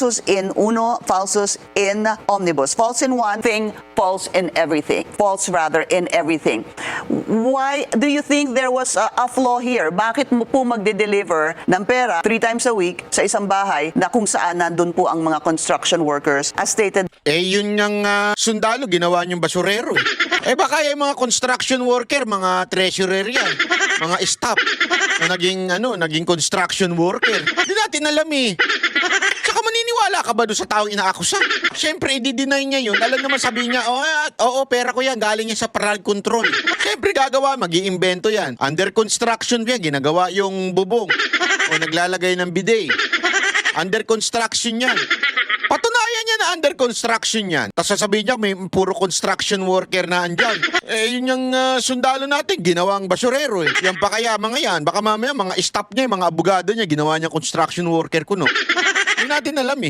falsus in uno, falsus in omnibus. False in one thing, false in everything. False rather in everything. Why do you think there was a, a flaw here? Bakit mo po magde-deliver ng pera three times a week sa isang bahay na kung saan nandun po ang mga construction workers as stated Eh, yun ngang ah, sundalo, ginawa niyong basurero. Eh baka yung mga construction worker, mga treasurer yan, mga staff, na naging, ano, naging construction worker. Hindi natin alam eh. Tsaka maniniwala ka ba doon sa taong inaakusa? Siyempre, i-deny niya yun. Alam naman sabihin niya, oh, ah, oo, pera ko yan, galing yan sa paral control. Siyempre, gagawa, mag iimbento yan. Under construction yan, ginagawa yung bubong. O naglalagay ng bidet. Under construction yan. Patunayan niya na under construction yan. Tapos sasabihin niya may puro construction worker na andyan. Eh yun yung ah, sundalo natin, ginawang basurero eh. Yan pa kaya mga yan. Baka mamaya mga staff niya, mga abogado niya, ginawa niya construction worker kuno. Hindi natin alam eh.